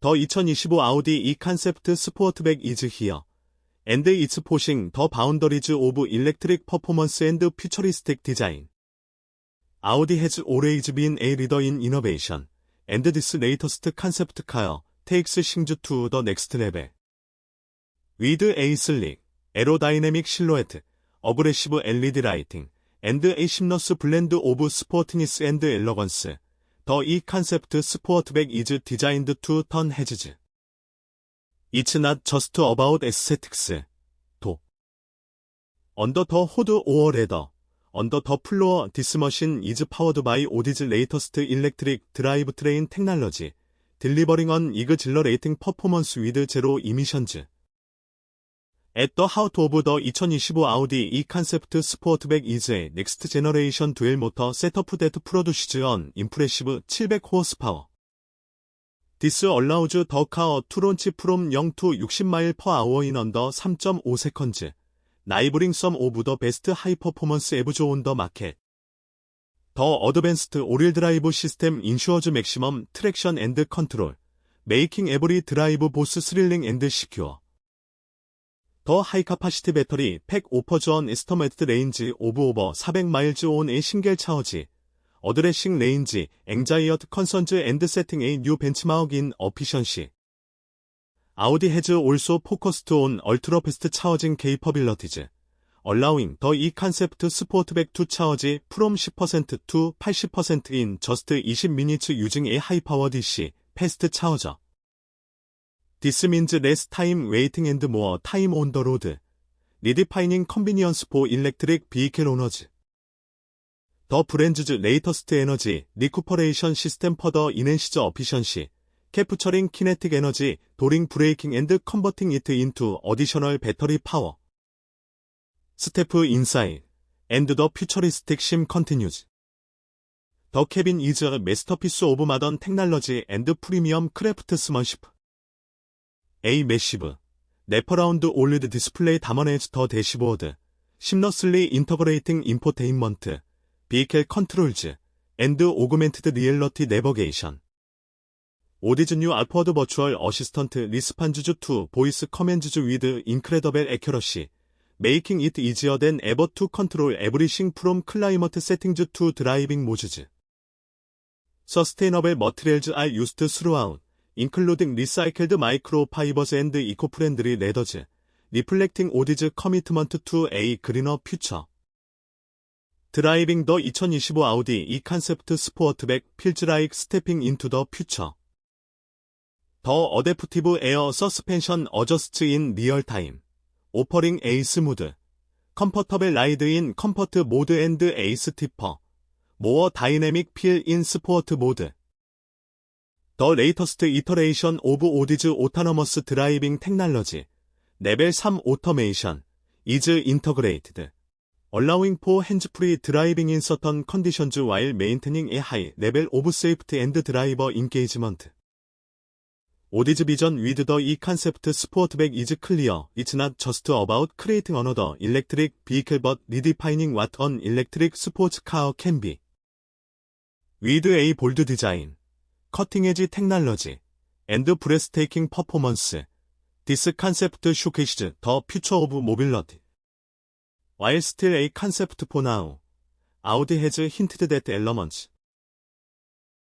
더 2025 아우디 이 컨셉트 스포트백 이즈 히어. 앤드 이츠 포싱 더 바운더리즈 오브 일렉트릭 퍼포먼스 앤드 퓨처리스틱 디자인. 아우디 has always been a leader in innovation. And this latest concept car takes things to the next level. With a sleek, aerodynamic silhouette, aggressive LED lighting, and a seamless blend of sportiness and elegance. 더이 컨셉트 스포어트백 이즈 디자인드 투 턴 헤지즈. It's not just about aesthetics. 도. 언더 더 호드 오어 레더. 언더 더 플로어 디스머신 이즈 파워드 바이 오디즈 레이터스트 일렉트릭 드라이브 트레인 테크놀로지. 딜리버링 언 이그 질러 레이팅 퍼포먼스 위드 제로 이미션즈. At the Heart of the 2025 Audi E-Concept Sportback is a Next Generation Dual Motor Setup that produces an impressive 700 horsepower. This allows the car to launch from 0 to 60 mile per hour in under 3.5 seconds, rivaling some of the best high-performance EVs on the market. The advanced all-wheel drive system ensures maximum traction and control, making every drive both thrilling and secure. 더 하이카파시티 배터리 팩 오퍼 존언 에스터메트 레인지 오브 오버 400마일즈 온의 신겔차어지 어드레싱 레인지 앵자이어트 컨선즈 앤드 세팅의 뉴 벤치마크 인 어피션시 아우디 헤즈 올소 포커스트 온 얼트라 패스트 차어징 케이퍼빌러티즈 얼라윙 더 이 컨셉트 스포트백 c 차어지 e p 10%투 80%인 저스트 20 미니츠 유징의 하이파워 n g a h i g h p DC fast c h This means less time waiting and more time on the road. Redefining convenience for electric vehicle owners. The brand's latest energy recuperation system further enhances efficiency, capturing kinetic energy during braking and converting it into additional battery power. Step inside, and the futuristic sim continues. The cabin is a masterpiece of modern technology and premium craftsmanship. A 매시브 네퍼라운드 올리드 디스플레이 다아네즈터 대시보드 심너슬리 인터그레이팅 인포테인먼트 비켈 컨트롤즈 앤드 오그멘트드 리얼러티 내버게이션 오디즈 뉴 알포드 버추얼 어시스턴트 리스판주주 2 보이스 커맨즈주 위드 인크레더벨 에큐러시 메이킹 잇 이지어 된 에버 투 컨트롤 에브리싱 프롬 클라이머트 세팅즈 2 드라이빙 모즈즈 서스테이너벨 머트리얼즈 알 유스트 스루아웃 including recycled microfibers and eco-friendly leathers, reflecting OD's commitment to a greener future. 드라이빙 더2025 아우디 이 컨셉트 스포트백 필즈 라이크 스테핑 인투 더 퓨처 더 어댑티브 에어 서스펜션 어저스트 인 리얼타임 오퍼링 에이스 무드 컴포터벨 라이드 인 컴포트 모드 앤드 에이스 티퍼 모어 다이내믹 필 인 스포트 모드 더 레이터스트 이터레이션 오브 오디즈 오타너머스 드라이빙 테크놀로지 레벨 3 오토메이션 이즈 인터그레이티드 allowing for hands-free driving in certain conditions while maintaining a high level of safety and driver engagement. 오디즈 비전 위드 더이 컨셉트 스포트백 이즈 클리어 it's not just about creating another electric vehicle but redefining what an electric sports car can be. with a bold design 커팅에지 테크놀로지, 앤드 브레스테이킹 퍼포먼스, 디스 컨셉트 쇼케이시즈 더 퓨처 오브 모빌러티. While still a concept for now, Audi has hinted that elements